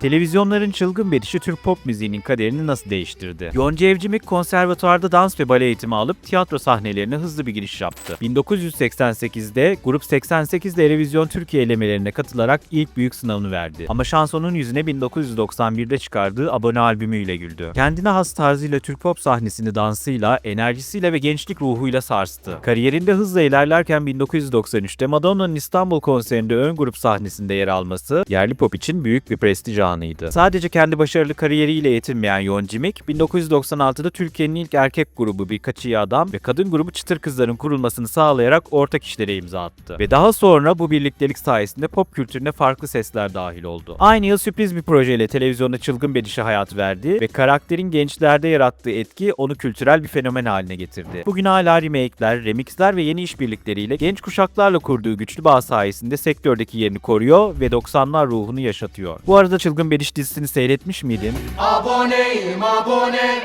Televizyonların çılgın bedişi Türk pop müziğinin kaderini nasıl değiştirdi? Yonca Evcimik konservatuarda dans ve bale eğitimi alıp tiyatro sahnelerine hızlı bir giriş yaptı. 1988'de Grup 88 Televizyon Türkiye elemelerine katılarak ilk büyük sınavını verdi. Ama şansonun yüzüne 1991'de çıkardığı abone albümüyle güldü. Kendine has tarzıyla Türk pop sahnesini dansıyla, enerjisiyle ve gençlik ruhuyla sarstı. Kariyerinde hızla ilerlerken 1993'te Madonna'nın İstanbul konserinde ön grup sahnesinde yer alması yerli pop için büyük bir prestij anıydı. Sadece kendi başarılı kariyeriyle yetinmeyen Yoncimik, 1996'da Türkiye'nin ilk erkek grubu Birkaç İyi Adam ve kadın grubu Çıtır Kızlar'ın kurulmasını sağlayarak ortak işlere imza attı. Ve daha sonra bu birliktelik sayesinde pop kültürüne farklı sesler dahil oldu. Aynı yıl sürpriz bir projeyle televizyonda çılgın bir dişe hayat verdi ve karakterin gençlerde yarattığı etki onu kültürel bir fenomen haline getirdi. Bugün hala remake'ler, remixler ve yeni işbirlikleriyle genç kuşaklarla kurduğu güçlü bağ sayesinde sektördeki yerini koruyor ve 90'lar ruhunu yaşatıyor. Bu arada Çılgın Bediş dizisini seyretmiş miydin? Aboneyim abone